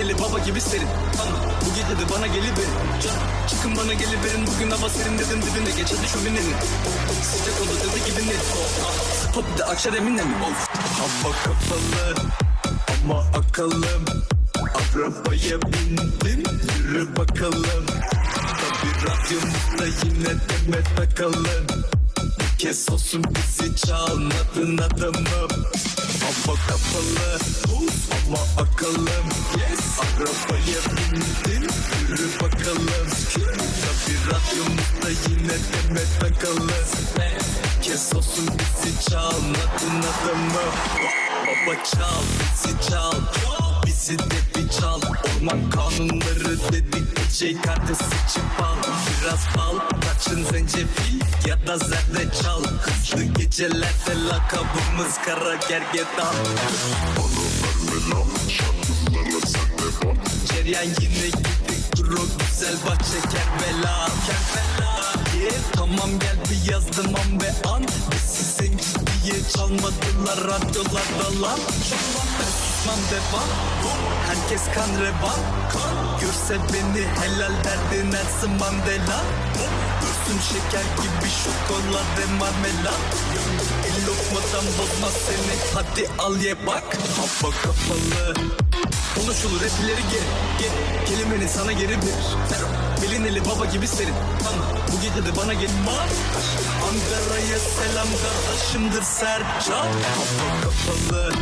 Eli baba gibi serin. Ama bu gece de bana geliverin Can çıkın bana geliverin Bugün hava serin dedim dibine Geç hadi şöminenin Sıcak oldu dedi gibi net Pop de akşam eminle mi? Of. Hava kapalı ama akalım. Arabaya bindim yürü bakalım. Tabi radyomuzda yine deme takalım Bir kez olsun bizi çalmadın adamım Hava kapalı. Ama akalım yes. Arabaya bindim. Yürü bakalım. Tabi radyomuzda yine deme takalım Bir kez olsun bizi çalmadın adamım Baba çal bizi çal. Bizi de bir çal. Orman kanunları dedik. Bir şey kartı seçip al Biraz bal kaçın zencefil ya da zerdeçal Hızlı gecelerde lakabımız kara gergedan Ceryan yine gittik duru güzel bahçe Kerbela. Kerbela. Yeah. Tamam gel bir yazdım an ve an. Bizi zenci diye çalmadılar radyolarda lan. Ben susmam devam Herkes kan revan Görse beni helal derdi Nelson Mandela Dursun şeker gibi şokolade marmelat El lokmadan bozma seni. Hadi al ye bak. Hava kapalı. Konuşulur hep ileri geri, geri Kelimeni sana geri verir. Fero Belin eli baba gibi serin. Ama bu gece de bana gel. Mar Ankara'ya selam kardeşimdir Sercan Hava kapalı